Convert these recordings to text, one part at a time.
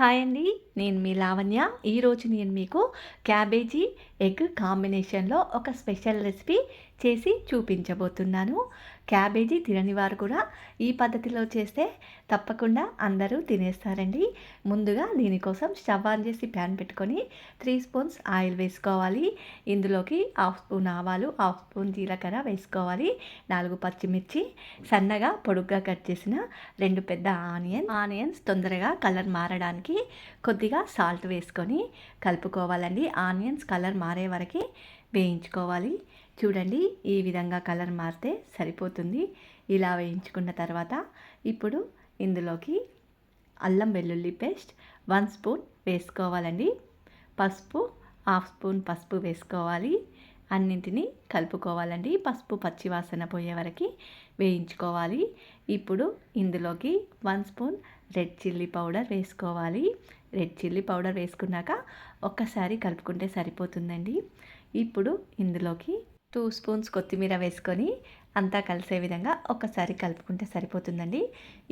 Hi అండి నేను మీ లావణ్య. ఈరోజు నేను మీకు క్యాబేజీ ఎగ్ కాంబినేషన్లో ఒక స్పెషల్ రెసిపీ చేసి చూపించబోతున్నాను. క్యాబేజీ తినని వారు కూడా ఈ పద్ధతిలో చేస్తే తప్పకుండా అందరూ తినేస్తారండి. ముందుగా దీనికోసం స్టవ్ ఆన్ చేసి ప్యాన్ పెట్టుకొని త్రీ స్పూన్స్ ఆయిల్ వేసుకోవాలి. ఇందులోకి హాఫ్ స్పూన్ ఆవాలు హాఫ్ స్పూన్ జీలకర్ర వేసుకోవాలి. నాలుగు పచ్చిమిర్చి సన్నగా పొడుగ్గా కట్ చేసిన రెండు పెద్ద ఆనియన్ ఆనియన్స్ తొందరగా కలర్ మారడానికి కొద్దిగా సాల్ట్ వేసుకొని కలుపుకోవాలండి. ఆనియన్స్ కలర్ మారే వరకు వేయించుకోవాలి. చూడండి ఈ విధంగా కలర్ మారితే సరిపోతుంది. ఇలా వేయించుకున్న తర్వాత ఇప్పుడు ఇందులోకి అల్లం వెల్లుల్లి పేస్ట్ వన్ స్పూన్ వేసుకోవాలండి. పసుపు హాఫ్ స్పూన్ పసుపు వేసుకోవాలి. అన్నింటినీ కలుపుకోవాలండి. పసుపు పచ్చివాసన పోయే వరకు వేయించుకోవాలి. ఇప్పుడు ఇందులోకి one spoon red chilli powder వేసుకోవాలి. రెడ్ చిల్లీ పౌడర్ వేసుకున్నాక ఒక్కసారి కలుపుకుంటే సరిపోతుందండి. ఇప్పుడు ఇందులోకి టూ స్పూన్స్ కొత్తిమీర వేసుకొని అంతా కలిసే విధంగా ఒకసారి కలుపుకుంటే సరిపోతుందండి.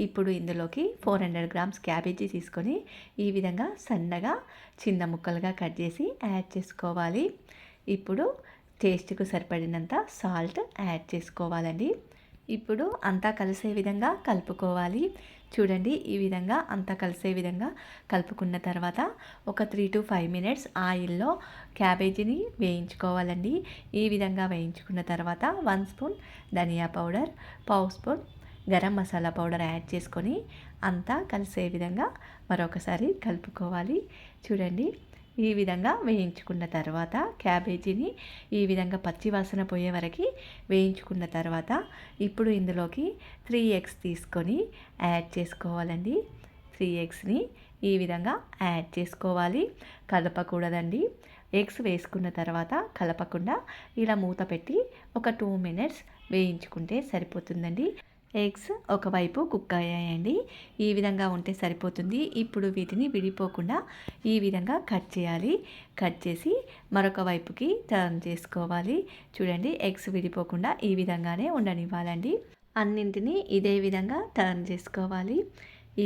ఇప్పుడు ఇందులోకి ఫోర్ హండ్రెడ్ గ్రామ్స్ క్యాబేజీ తీసుకొని ఈ విధంగా సన్నగా చిన్న ముక్కలుగా కట్ చేసి యాడ్ చేసుకోవాలి. ఇప్పుడు టేస్ట్కు సరిపడినంత సాల్ట్ యాడ్ చేసుకోవాలండి. ఇప్పుడు అంతా కలిసే విధంగా కలుపుకోవాలి. చూడండి ఈ విధంగా అంతా కలిసే విధంగా కలుపుకున్న తర్వాత ఒక త్రీ టు ఫైవ్ మినిట్స్ ఆయిల్లో క్యాబేజీని వేయించుకోవాలండి. ఈ విధంగా వేయించుకున్న తర్వాత వన్ స్పూన్ ధనియా పౌడర్ పావు spoon garam masala powder add చేసుకొని అంతా కలిసే విధంగా మరొకసారి కలుపుకోవాలి. చూడండి ఈ విధంగా వేయించుకున్న తర్వాత క్యాబేజీని ఈ విధంగా పచ్చి వాసన పోయే వరకు వేయించుకున్న తర్వాత ఇప్పుడు ఇందులోకి త్రీ ఎగ్స్ తీసుకొని యాడ్ చేసుకోవాలండి. త్రీ ఎగ్స్ని ఈ విధంగా యాడ్ చేసుకోవాలి. కలపకూడదండి. ఎగ్స్ వేసుకున్న తర్వాత కలపకుండా ఇలా మూత పెట్టి ఒక టూ మినిట్స్ వేయించుకుంటే సరిపోతుందండి. ఎగ్స్ ఒకవైపు కుక్ అయ్యాయండి. ఈ విధంగా ఉంటే సరిపోతుంది. ఇప్పుడు వీటిని విడిపోకుండా ఈ విధంగా కట్ చేయాలి. కట్ చేసి మరొక వైపుకి టర్న్ చేసుకోవాలి. చూడండి ఎగ్స్ విడిపోకుండా ఈ విధంగానే ఉండనివ్వాలండి. అన్నింటినీ ఇదే విధంగా టర్న్ చేసుకోవాలి.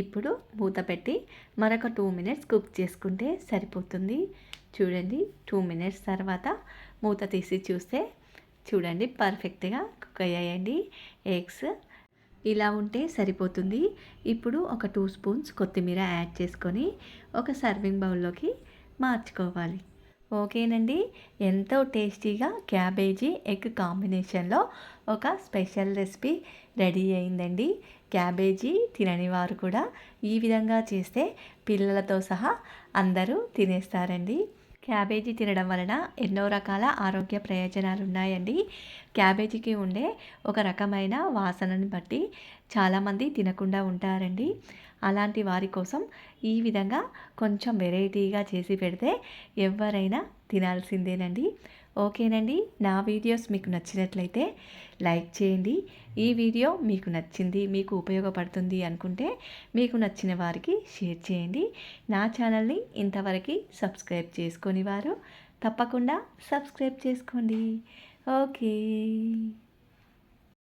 ఇప్పుడు మూత పెట్టి మరొక టూ మినిట్స్ కుక్ చేసుకుంటే సరిపోతుంది. చూడండి టూ మినిట్స్ తర్వాత మూత తీసి చూస్తే చూడండి పర్ఫెక్ట్గా కుక్ అయ్యాయండి. ఎగ్స్ ఇలా ఉంటే సరిపోతుంది. ఇప్పుడు ఒక టూ స్పూన్స్ కొత్తిమీర యాడ్ చేసుకొని ఒక సర్వింగ్ బౌల్లోకి మార్చుకోవాలి. ఓకేనండి? ఎంతో టేస్టీగా క్యాబేజీ ఎగ్ కాంబినేషన్లో ఒక స్పెషల్ రెసిపీ రెడీ అయిందండి. క్యాబేజీ తినని వారు కూడా ఈ విధంగా చేస్తే పిల్లలతో సహా అందరూ తినేస్తారండి. క్యాబేజీ తినడం వలన ఎన్నో రకాల ఆరోగ్య ప్రయోజనాలు ఉన్నాయండి క్యాబేజీకి ఉండే ఒక రకమైన వాసనని బట్టి చాలామంది తినకుండా ఉంటారండి. అలాంటి వారి కోసం ఈ విధంగా కొంచెం వెరైటీగా చేసి పెడితే ఎవరైనా తినాల్సిందేనండి. ఓకేనండి. నా వీడియోస్ మీకు నచ్చినట్లయితే లైక్ చేయండి. ఈ వీడియో మీకు నచ్చింది మీకు ఉపయోగపడుతుంది అనుకుంటే మీకు నచ్చిన వారికి షేర్ చేయండి. నా ఛానల్ని ఇంతవరకు సబ్స్క్రైబ్ చేసుకొని వారు తప్పకుండా సబ్స్క్రైబ్ చేసుకోండి. ఓకే.